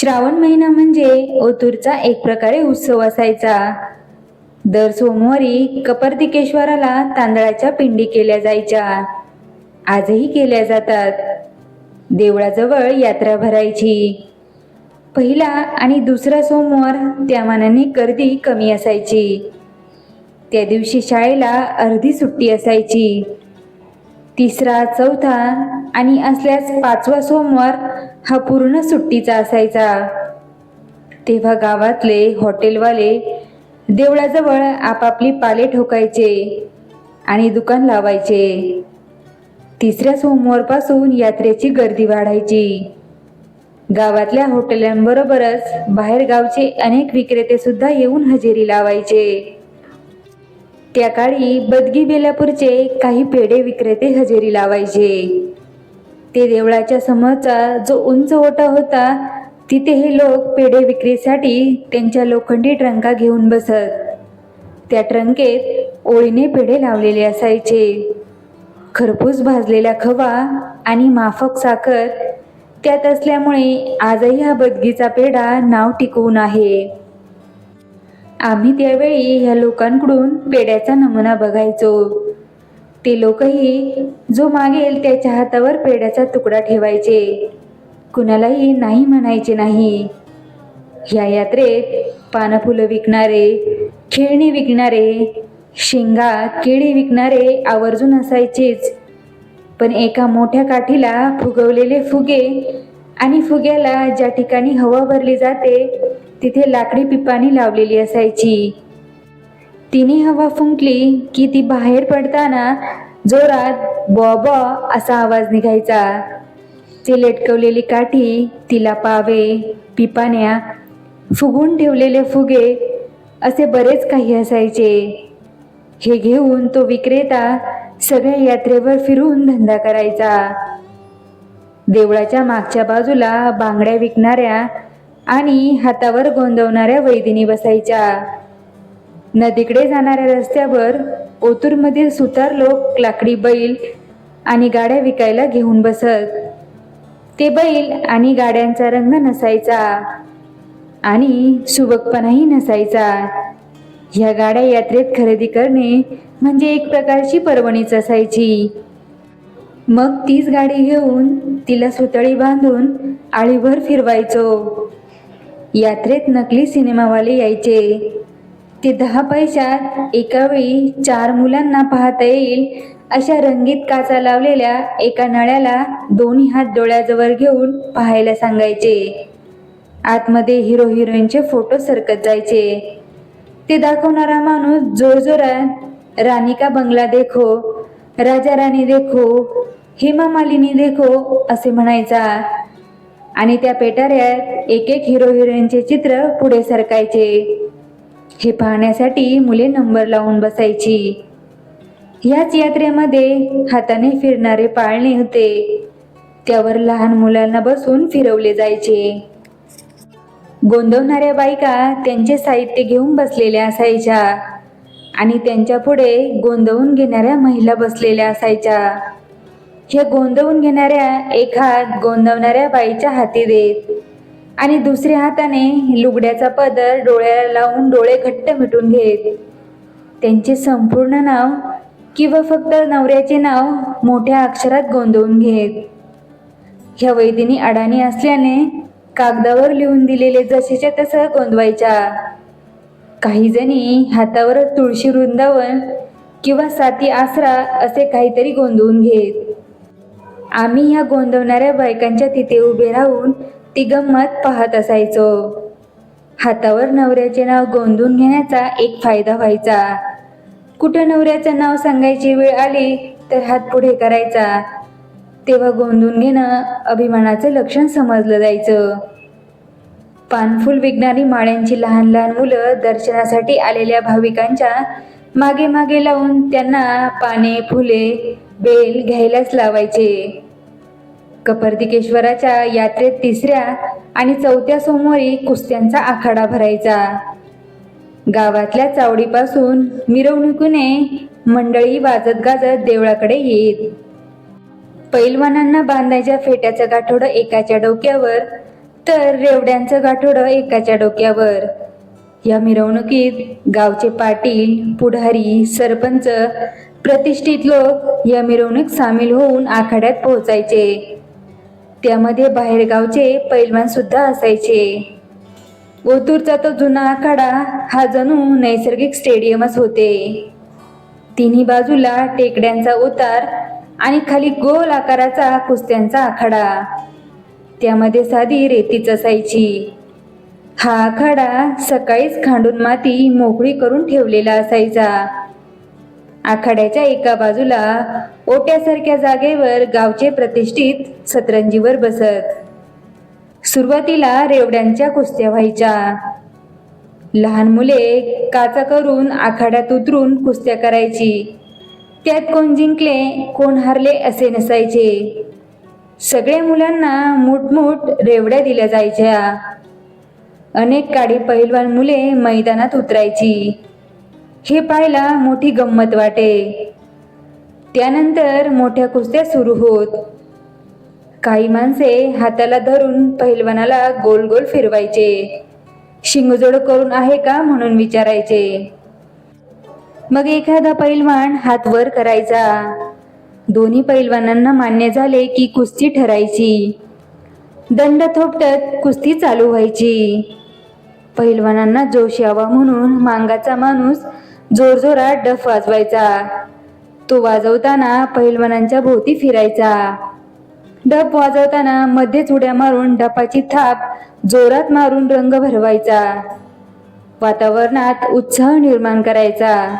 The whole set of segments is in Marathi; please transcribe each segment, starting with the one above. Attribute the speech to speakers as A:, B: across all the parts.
A: श्रावण महिना म्हणजे ओतूरचा एक प्रकारे उत्सव असायचा. दर सोमवारी कपर्दिकेश्वराला तांदळाच्या पिंडी केल्या जायच्या. आजही केल्या जातात. देवळाजवळ यात्रा भरायची. पहिला आणि दुसरा सोमवार त्या मानाने गर्दी कमी असायची. त्या दिवशी शाळेला अर्धी सुट्टी असायची. तिसरा चौथा आणि असल्यास पाचवा सोमवार हा पूर्ण सुट्टीचा असायचा. तेव्हा गावातले हॉटेलवाले देवळाजवळ आपापली पाले ठोकायचे आणि दुकान लावायचे. तिसऱ्या सोमवारपासून यात्रेची गर्दी वाढायची. गावातल्या हॉटेलांबरोबरच बाहेर गावचे अनेक विक्रेते सुद्धा येऊन हजेरी लावायचे. त्या काळी बदगी बेलापूरचे काही पेढे विक्रेते हजेरी लावायचे. ते देवळाच्या समोरचा जो उंच ओटा होता तिथे हे लोक पेढे विक्रीसाठी त्यांच्या लोखंडी ट्रंका घेऊन बसत. त्या ट्रंकेत ओळीने पेढे लावलेले असायचे. खरपूस भाजलेला खवा आणि माफक साखर त्यात असल्यामुळे आजही हा बदगीचा पेढा नाव टिकवून आहे. आम्ही त्यावेळी ह्या लोकांकडून पेड्याचा नमुना बघायचो. ते लोकही जो मागेल त्याच्या हातावर पेड्याचा तुकडा ठेवायचे. कुणालाही नाही म्हणायचे नाही. या यात्रेत पानफुलं विकणारे खेळणी विकणारे शेंगा केळी विकणारे आवर्जून असायचेच. पण एका मोठ्या काठीला फुगवलेले फुगे आणि फुग्याला ज्या ठिकाणी हवा भरली जाते तिथे लाकडी पिपाणी लावलेली असायची. तिने हवा फुंकली की ती बाहेर पडताना जोरात बॉ बॉ असा आवाज निघायचा. ती लटकवलेली काठी तिला पावे पिपाण्या फुगून ठेवलेले फुगे असे बरेच काही असायचे. हे घेऊन तो विक्रेता सगळ्या यात्रेवर फिरून धंदा करायचा. देवळाच्या मागच्या बाजूला बांगड्या विकणाऱ्या आणि हातावर गोंदवणाऱ्या वैदिनी बसायच्या. नदीकडे जाणाऱ्या रस्त्यावर ओतूरमधील सुतार लोक लाकडी बैल आणि गाड्या विकायला घेऊन बसत. ते बैल आणि गाड्यांचा रंग नसायचा आणि सुबकपणाही नसायचा. ह्या गाड्या यात्रेत खरेदी करणे म्हणजे एक प्रकारची पर्वणीच असायची. मग तीच गाडी घेऊन तिला सुतळी बांधून आळीभर फिरवायचो. यात्रेत नकली सिनेमावाले यायचे. ते दहा पैशात एकावेळी चार मुलांना पाहता येईल. अशा रंगीत काचा लावलेल्या एका नळ्याला दोन्ही हात डोळ्याजवळ घेऊन पाहायला सांगायचे. आतमध्ये हिरो हिरोईनचे फोटो सरकत जायचे. ते दाखवणारा माणूस जोरजोरात राणी का बंगला देखो? राजा राणी देखो? हेमा मालिनी देखो? असे म्हणायचा. आणि त्या पेटाऱ्यात एक एक हिरो हिरोईनचे चित्र पुढे सरकायचे. हे पाहण्यासाठी मुले नंबर लावून बसायची. ह्याच यात्रेमध्ये हाताने फिरणारे पाळणे होते. त्यावर लहान मुलांना बसून फिरवले जायचे. गोंदवणाऱ्या बायका त्यांचे साहित्य घेऊन बसलेल्या असायच्या आणि त्यांच्या पुढे गोंदवून घेणाऱ्या महिला बसलेल्या असायच्या. ह्या गोंदवून घेणाऱ्या एक हात गोंदवणाऱ्या बाईच्या हाती देत आणि दुसऱ्या हाताने लुगड्याचा पदर डोळ्याला लावून डोळे घट्ट मिटून घेत त्यांचे संपूर्ण नाव किंवा फक्त नवऱ्याचे नाव मोठ्या अक्षरात गोंधळून घेत ह्या वैदिनी अडाणी असल्याने कागदावर लिहून दिलेले जसेच्या तसं गोंदवायच्या. काही जणी हातावर तुळशी वृंदावन किंवा साती आसरा असे काहीतरी गोंधवून घेत आम्ही ह्या गोंधवणाऱ्या बायकांच्या तिथे उभे राहून ती गंमत पाहत असायचो. हातावर नवऱ्याचे नाव गोंधून घेण्याचा एक फायदा व्हायचा. कुठं नवऱ्याचं नाव सांगायची वेळ आली तर हात पुढे करायचा. तेव्हा गोंधून घेणं अभिमानाचं लक्षण समजलं जायचं. पानफुल विकणारी माळ्यांची लहान लहान मुलं दर्शनासाठी आलेल्या भाविकांच्या मागे मागे लावून त्यांना पाने फुले बेल घ्यायलाच लावायचे. कपर्दिकेश्वराच्या यात्रेत तिसऱ्या आणि चौथ्या सोमवारी कुस्त्यांचा आखाडा भरायचा. गावातल्या चावडीपासून मिरवणुकीने मंडळी वाजत गाजत देवळाकडे येत. पैलवानांना बांधायच्या फेट्याचं गाठोडं एकाच्या डोक्यावर तर रेवड्यांचं गाठोडं एकाच्या डोक्यावर. या मिरवणुकीत गावचे पाटील पुढारी सरपंच प्रतिष्ठित लोक या मिरवणूक सामील होऊन आखाड्यात पोहोचायचे. त्यामध्ये बाहेरगावचे पैलवान सुद्धा असायचे. ओतूरचा तो जुना आखाडा हा जणू नैसर्गिक स्टेडियमच होते. तिन्ही बाजूला टेकड्यांचा उतार आणि खाली गोल आकाराचा कुस्त्यांचा आखाडा. त्यामध्ये साधी रेतीच असायची. हा आखाडा सकाळीच खांडून माती मोकळी करून ठेवलेला असायचा. आखाड्याच्या एका बाजूला ओट्यासारख्या जागेवर गावचे प्रतिष्ठित सतरंजीवर बसत. सुरुवातीला रेवड्यांच्या कुस्त्या व्हायच्या. लहान मुले काचा करून आखाड्यात उतरून कुस्त्या करायची. त्यात कोण जिंकले कोण हारले असे नसायचे. सगळ्या मुलांना मुठमुठ रेवड्या दिल्या जायच्या. अनेक काडी पहिलवान मुले मैदानात उतरायची. हे पाहायला मोठी गंमत वाटे. त्यानंतर मोठ्या कुस्त्या सुरू होत. काही माणसे हाताला धरून पहिलवानाला गोल गोल फिरवायचे. शिंगजोड करून आहे का? म्हणून विचारायचे. मग एखादा पैलवान हात वर करायचा. दोन्ही पैलवानांना मान्य झाले की कुस्ती ठरायची. दंड थोपटत कुस्ती चालू व्हायची. पहिलवानांना जोश यावा म्हणून मांगाचा माणूस जोरजोरात डफ वाजवायचा. तो वाजवताना पहिलवानांच्या भोवती फिरायचा. डप वाजवताना मध्येच उड्या मारून डपाची थाप जोरात मारून रंग भरवायचा. वातावरणात उत्साह निर्माण करायचा.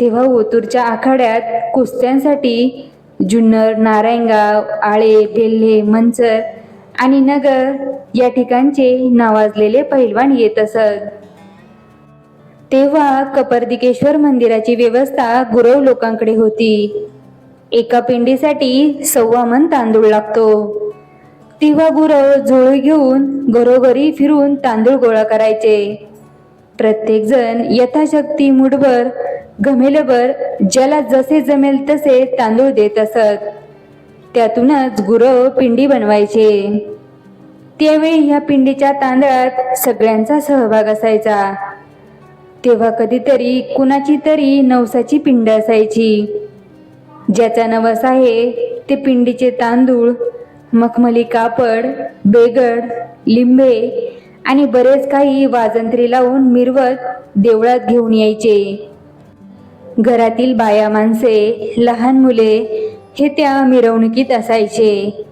A: तेव्हा ओतूरच्या आखाड्यात कुस्त्यांसाठी जुन्नर नारायणगाव आळे बेल्हे मंचर आणि नगर या ठिकाणचे नावाजलेले पहिलवान येत असत. तेव्हा कपर्दिकेश्वर मंदिराची व्यवस्था गुरव लोकांकडे होती. एका पिंडीसाठी सव्वा मन तांदूळ लागतो. तेव्हा गुरव झोळी घेऊन घरोघरी फिरून तांदूळ गोळा करायचे. प्रत्येक जण यथाशक्ती मुठभर घमेलभर ज्याला जसे जमेल तसे तांदूळ देत असत. त्यातूनच गुरव पिंडी बनवायचे. त्यावेळी ह्या पिंडीच्या तांदळात सगळ्यांचा सहभाग असायचा. तेव्हा कधीतरी कुणाची तरी नवसाची पिंड असायची. ज्याचा नवस आहे ते पिंडीचे तांदूळ मखमली कापड बेगड लिंबे आणि बरेच काही वाजंत्री लावून मिरवत देवळात घेऊन यायचे. घरातील बाया माणसे लहान मुले हे त्या मिरवणुकीत असायचे.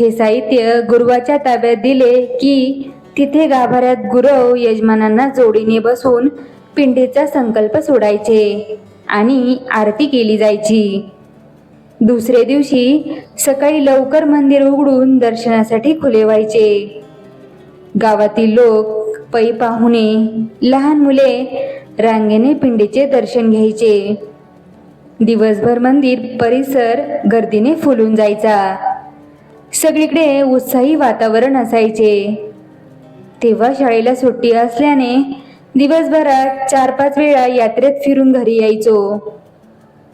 A: हे साहित्य गुरुवाच्या ताब्यात दिले की तिथे गाभाऱ्यात गुरव यजमानांना जोडीने बसून पिंडीचा संकल्प सोडायचे आणि आरती केली जायची. दुसरे दिवशी सकाळी लवकर मंदिर उघडून दर्शनासाठी खुले व्हायचे. गावातील लोक पै पाहुणे लहान मुले रांगेने पिंडीचे दर्शन घ्यायचे. दिवसभर मंदिर परिसर गर्दीने फुलून जायचा. सगळीकडे उत्साही वातावरण असायचे. तेव्हा शाळेला सुट्टी असल्याने दिवसभरात चार पाच वेळा यात्रेत फिरून घरी यायचो.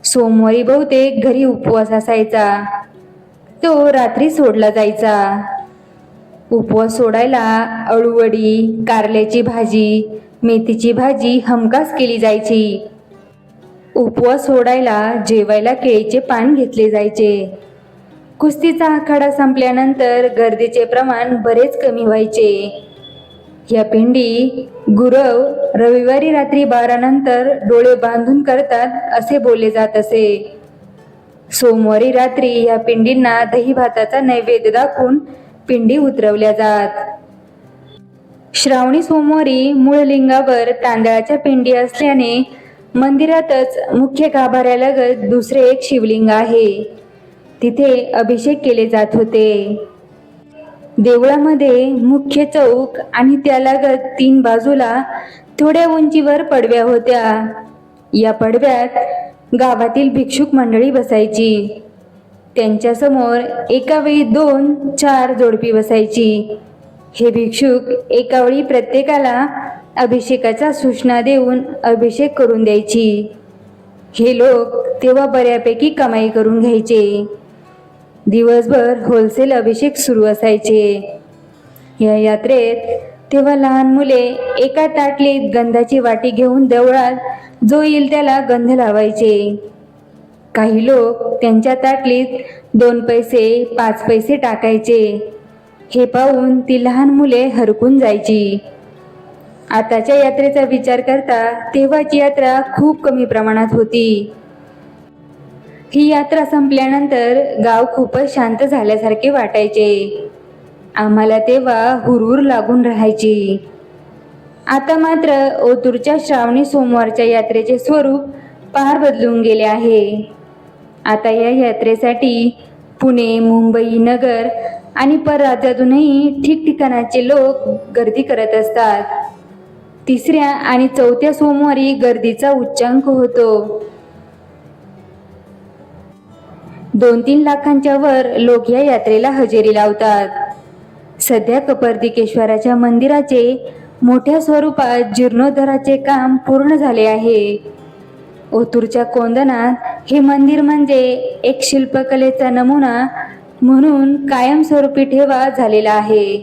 A: सोमवारी बहुतेक घरी उपवास असायचा. तो रात्री सोडला जायचा. उपवास सोडायला अळूवडी कारल्याची भाजी मेथीची भाजी हमखास केली जायची. उपवास सोडायला जेवायला केळीचे पान घेतले जायचे. कुस्तीचा आखाडा संपल्यानंतर गर्दीचे प्रमाण बरेच कमी व्हायचे. या पिंडी गुरव रविवारी रात्री बारा नंतर डोळे बांधून करतात असे बोलले जात असे. सोमवारी रात्री या पिंडींना दही भाताचा नैवेद्य दाखवून पिंडी उतरवल्या जात. श्रावणी सोमवारी मूळ लिंगावर तांदळाच्या पिंडी असल्याने मंदिरातच मुख्य गाभाऱ्यालगत दुसरे एक शिवलिंग आहे. तिथे अभिषेक केले जात होते. देवळामध्ये मुख्य चौक आणि त्यालागत तीन बाजूला थोड्या उंचीवर पडव्या होत्या. या पडव्यात गावातील भिक्षुक मंडळी बसायची. त्यांच्यासमोर एकावेळी दोन चार जोडपी बसायची. हे भिक्षुक एकावेळी प्रत्येकाला अभिषेकाचा सूचना देऊन अभिषेक करून द्यायची. हे लोक तेव्हा बऱ्यापैकी कमाई करून घ्यायचे. दिवसभर होलसेल अभिषेक सुरू असायचे. या यात्रेत तेव्हा लहान मुले एका ताटलीत गंधाची वाटी घेऊन देवळात जो येईल त्याला गंध लावायचे. काही लोक त्यांच्या ताटलीत दोन पैसे पाच पैसे टाकायचे. हे पाहून ती लहान मुले हरकून जायची. आताच्या यात्रेचा विचार करता तेव्हाची यात्रा खूप कमी प्रमाणात होती. ही यात्रा संपल्यानंतर गाव खूपच शांत झाल्यासारखे वाटायचे. आम्हाला तेव्हा हुरहुर लागून राहायची. आता मात्र ओतूरच्या श्रावणी सोमवारच्या यात्रेचे स्वरूप पार बदलून गेले आहे. आता या यात्रेसाठी पुणे मुंबई नगर आणि परराज्यातूनही ठिकठिकाणाचे लोक गर्दी करत असतात. तिसऱ्या आणि चौथ्या सोमवारी गर्दीचा उच्चांक होतो. दोन तीन लाखांच्या वर लोक या यात्रेला हजेरी लावतात. सध्या कपर्दिकेश्वराच्या मंदिराचे मोठ्या स्वरूपात जीर्णोद्धाराचे काम पूर्ण झाले आहे. ओतूरच्या कोंदनात हे मंदिर म्हणजे एक शिल्पकलेचा नमुना म्हणून कायमस्वरूपी ठेवा झालेला आहे.